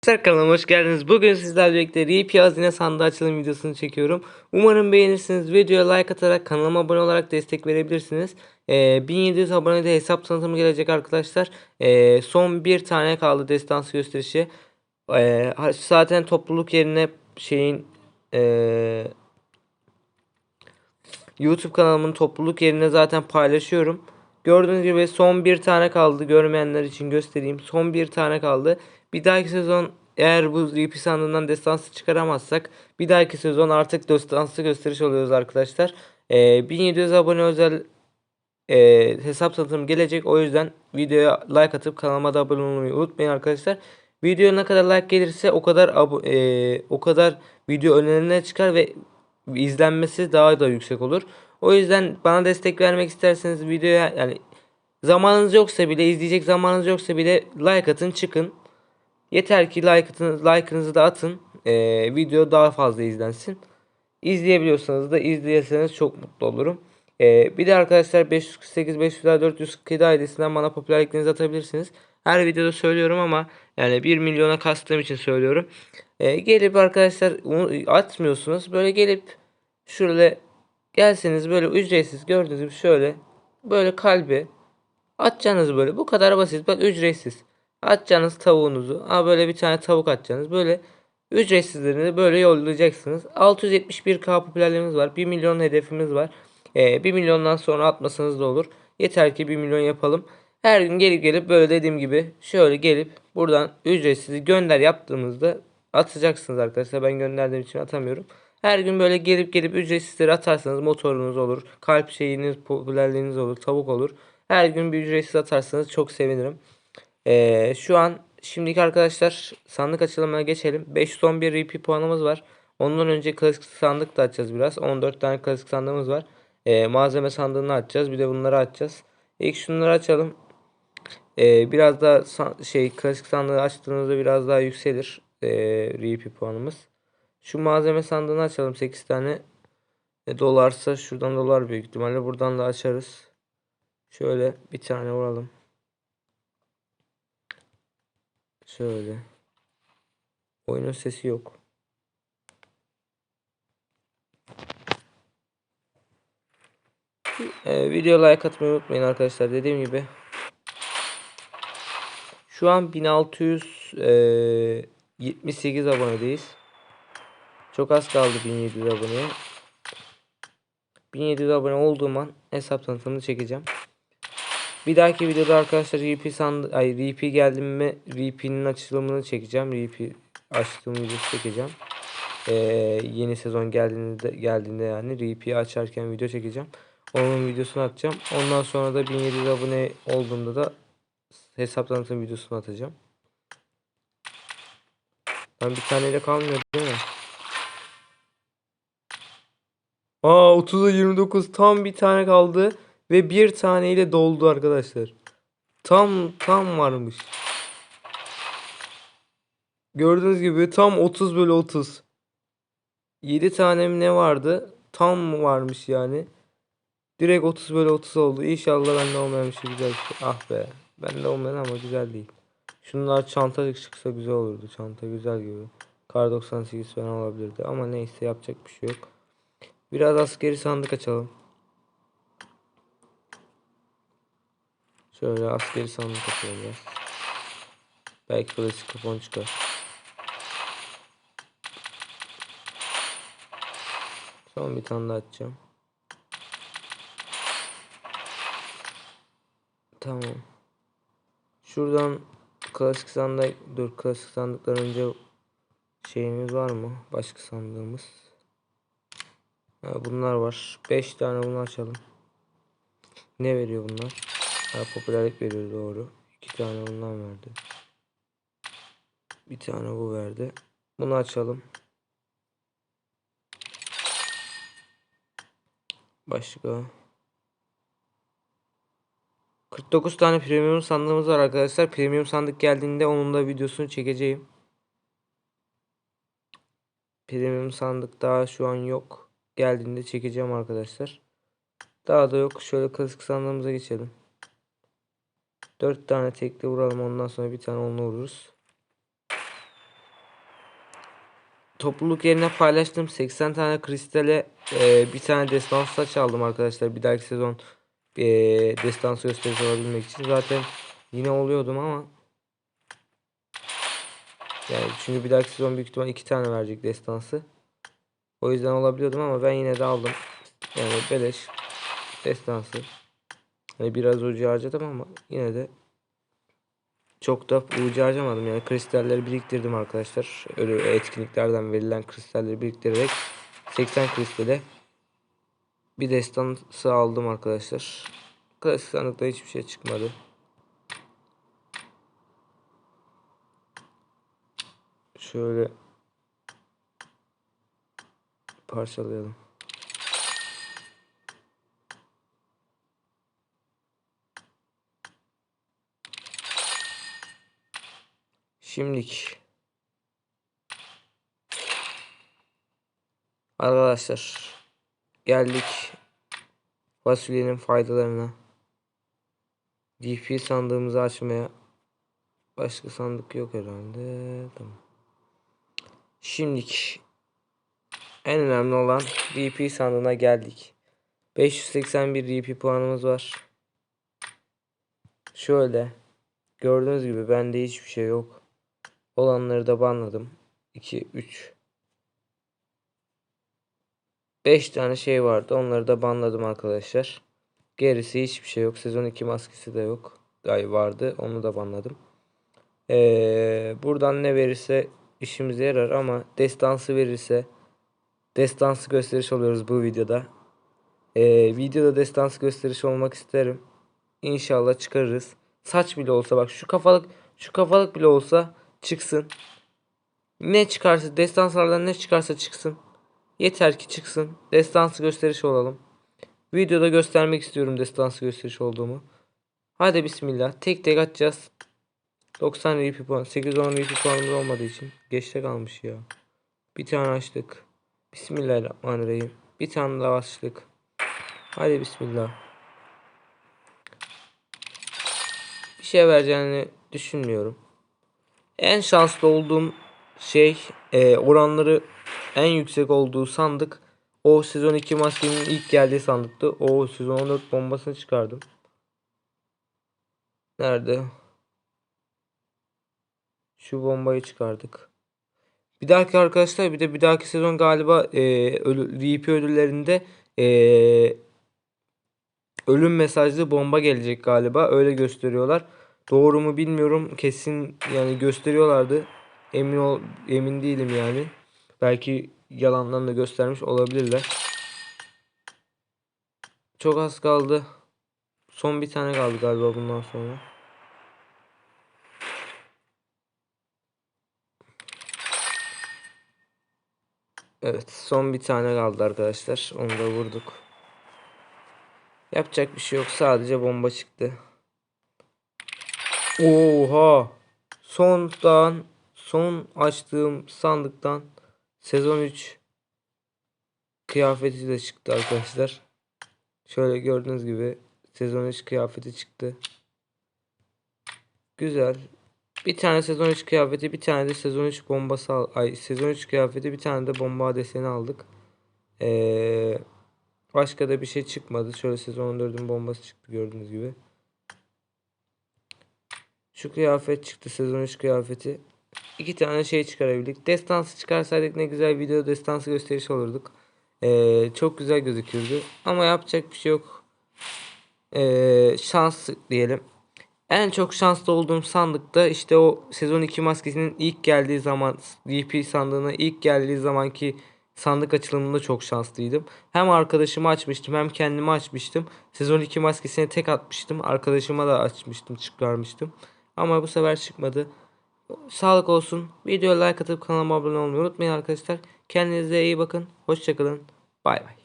Arkadaşlar kanalıma hoş geldiniz. Bugün sizlerle birlikte RP Hazine Sandığı açılım videosunu çekiyorum. Umarım beğenirsiniz. Videoya like atarak kanalıma abone olarak destek verebilirsiniz. Ee, 1700 abonede hesap tanıtımı gelecek arkadaşlar. Ee, son bir tane kaldı destansı gösterişi. Ee, zaten topluluk yerine şeyin ee, YouTube kanalımın topluluk yerine zaten paylaşıyorum. Gördüğünüz gibi son bir tane kaldı. Görmeyenler için göstereyim. Son bir tane kaldı. Bir dahaki sezon eğer bu RP sandığından destansı çıkaramazsak bir dahaki sezon artık destansı gösteriş oluyoruz arkadaşlar. Ee, 1700 abone özel e, hesap tanıtım gelecek. O yüzden videoya like atıp kanalıma da abone olmayı unutmayın arkadaşlar. Video ne kadar like gelirse o kadar e, o kadar video önerilerine çıkar ve izlenmesi daha da yüksek olur. O yüzden bana destek vermek isterseniz videoya yani zamanınız yoksa bile izleyecek zamanınız yoksa bile like atın çıkın. Yeter ki like like'ınızı da atın. Ee, video daha fazla izlensin. İzleyebiliyorsanız da izleyerseniz çok mutlu olurum. Ee, bir de arkadaşlar 548 500 447 ailesinden bana popülerliklerinizi atabilirsiniz. Her videoda söylüyorum ama yani 1 milyona kastığım için söylüyorum. Ee, gelip arkadaşlar atmıyorsunuz. Böyle gelip şöyle gelseniz böyle ücretsiz gördüğünüz gibi şöyle böyle kalbi atacaksınız böyle. Bu kadar basit. Bak ücretsiz. Atacaksınız tavuğunuzu. Ha böyle bir tane tavuk atacaksınız. Böyle ücretsizlerini böyle yollayacaksınız. 671k popülerliğimiz var. 1 milyon hedefimiz var. Ee, 1 milyondan sonra atmasanız da olur. Yeter ki 1 milyon yapalım. Her gün gelip gelip böyle dediğim gibi şöyle gelip buradan ücretsiz gönder yaptığımızda atacaksınız arkadaşlar. Ben gönderdiğim için atamıyorum. Her gün böyle gelip gelip ücretsizleri atarsanız motorunuz olur. Kalp şeyiniz, popülerliğiniz olur, tavuk olur. Her gün bir ücretsiz atarsanız çok sevinirim. Ee, şu an şimdiki arkadaşlar sandık açılımına geçelim. 511 RP puanımız var. Ondan önce klasik sandık da açacağız biraz. 14 tane klasik sandığımız var. Ee, malzeme sandığını açacağız. Bir de bunları açacağız. İlk şunları açalım. Ee, biraz sa- şey klasik sandığı açtığımızda biraz daha yükselir. Ee, RP puanımız. Şu malzeme sandığını açalım. 8 tane e, dolarsa şuradan dolar büyük ihtimalle. Buradan da açarız. Şöyle bir tane vuralım. Şöyle. Oyunun sesi yok. Ee, video like atmayı unutmayın arkadaşlar. Dediğim gibi. Şu an 1678 abonedeyiz. Çok az kaldı 1700 aboneye. 1700 abone olduğum an hesap tanıtımını çekeceğim. Bir dahaki videoda arkadaşlar RP sandı ay RP geldi mi RP'nin açılımını çekeceğim. RP videosu çekeceğim. Ee, yeni sezon geldiğinde geldiğinde yani RP açarken video çekeceğim. Onun videosunu atacağım. Ondan sonra da 1700 abone olduğumda da hesap tanıtım videosunu atacağım. Ben bir taneyle kalmıyor değil mi? Aa 30'a 29 tam bir tane kaldı ve bir taneyle doldu arkadaşlar. Tam tam varmış. Gördüğünüz gibi tam 30 bölü 30. 7 tanem ne vardı? Tam varmış yani. Direkt 30 bölü 30 oldu. İnşallah bende olmayan bir şey güzel bir şey. Ah be. Bende olmayan ama güzel değil. Şunlar çanta çıksa güzel olurdu. Çanta güzel gibi. Kar 98 falan olabilirdi. Ama neyse yapacak bir şey yok. Biraz askeri sandık açalım. Şöyle askeri sandık açalım biraz. Belki klasik kupon çıkar. Son bir tane daha açacağım. Tamam. Şuradan klasik sandık dur klasik sandıktan önce şeyimiz var mı? Başka sandığımız. Ha, bunlar var. 5 tane bunu açalım. Ne veriyor bunlar? Ha, popülerlik veriyor doğru. 2 tane bundan verdi. Bir tane bu verdi. Bunu açalım. Başka. 49 tane premium sandığımız var arkadaşlar. Premium sandık geldiğinde onun da videosunu çekeceğim. Premium sandık daha şu an yok. Geldiğinde çekeceğim arkadaşlar. Daha da yok. Şöyle klasik sandığımıza geçelim. 4 tane tekli vuralım. Ondan sonra bir tane onunla vururuz. topluluk yerine paylaştım. 80 tane kristale e, bir tane destans saç aldım arkadaşlar. Bir dahaki sezon e, destans gösterisi olabilmek için. Zaten yine oluyordum ama yani çünkü bir dahaki sezon büyük ihtimal iki tane verecek destansı. O yüzden olabiliyordum ama ben yine de aldım. Yani beleş destansı. Hani biraz ucu harcadım ama yine de çok da ucu harcamadım. Yani kristalleri biriktirdim arkadaşlar. Öyle etkinliklerden verilen kristalleri biriktirerek 80 kristale bir destansı aldım arkadaşlar. Klasik sandıkta hiçbir şey çıkmadı. Şöyle parçalayalım. Şimdilik arkadaşlar geldik fasulyenin faydalarına. DP sandığımızı açmaya başka sandık yok herhalde. Tamam. Şimdilik en önemli olan DP sandığına geldik. 581 DP puanımız var. Şöyle gördüğünüz gibi bende hiçbir şey yok. Olanları da banladım. 2 3 5 tane şey vardı. Onları da banladım arkadaşlar. Gerisi hiçbir şey yok. Sezon 2 maskesi de yok. Ay vardı. Onu da banladım. Ee, buradan ne verirse işimize yarar ama destansı verirse destansı gösteriş oluyoruz bu videoda. Ee, videoda destansı gösteriş olmak isterim. İnşallah çıkarırız. Saç bile olsa bak şu kafalık şu kafalık bile olsa çıksın. Ne çıkarsa destanslardan ne çıkarsa çıksın. Yeter ki çıksın. Destansı gösteriş olalım. Videoda göstermek istiyorum destansı gösteriş olduğumu. Hadi bismillah. Tek tek atacağız. 90 RP puan. 810 RP puanımız olmadığı için. Geçte kalmış ya. Bir tane açtık. Bismillahirrahmanirrahim. Bir tane daha açtık. Hadi bismillah. Bir şey vereceğini düşünmüyorum. En şanslı olduğum şey e, oranları en yüksek olduğu sandık o sezon 2 maskenin ilk geldiği sandıktı. O sezon 14 bombasını çıkardım. Nerede? Şu bombayı çıkardık. Bir dahaki arkadaşlar bir de bir dahaki sezon galiba e, ölü, VP ödüllerinde e, ölüm mesajlı bomba gelecek galiba. Öyle gösteriyorlar. Doğru mu bilmiyorum. Kesin yani gösteriyorlardı. Emin ol emin değilim yani. Belki yalandan da göstermiş olabilirler. Çok az kaldı. Son bir tane kaldı galiba bundan sonra. Evet son bir tane kaldı arkadaşlar. Onu da vurduk. Yapacak bir şey yok. Sadece bomba çıktı. Oha. Sondan son açtığım sandıktan sezon 3 kıyafeti de çıktı arkadaşlar. Şöyle gördüğünüz gibi sezon 3 kıyafeti çıktı. Güzel. Bir tane sezon 3 kıyafeti, bir tane de sezon 3 bombası al ay sezon 3 kıyafeti, bir tane de bomba deseni aldık. Ee, başka da bir şey çıkmadı. Şöyle sezon 14'ün bombası çıktı gördüğünüz gibi. Şu kıyafet çıktı sezon 3 kıyafeti. İki tane şey çıkarabildik. Destansı çıkarsaydık ne güzel video destansı gösteriş olurduk. Ee, çok güzel gözükürdü. Ama yapacak bir şey yok. Ee, şans diyelim. En çok şanslı olduğum sandıkta işte o sezon 2 maskesinin ilk geldiği zaman VP sandığına ilk geldiği zamanki sandık açılımında çok şanslıydım. Hem arkadaşımı açmıştım hem kendimi açmıştım. Sezon 2 maskesine tek atmıştım. Arkadaşıma da açmıştım çıkarmıştım. Ama bu sefer çıkmadı. Sağlık olsun. Videoya like atıp kanalıma abone olmayı unutmayın arkadaşlar. Kendinize iyi bakın. Hoşçakalın. Bay bay.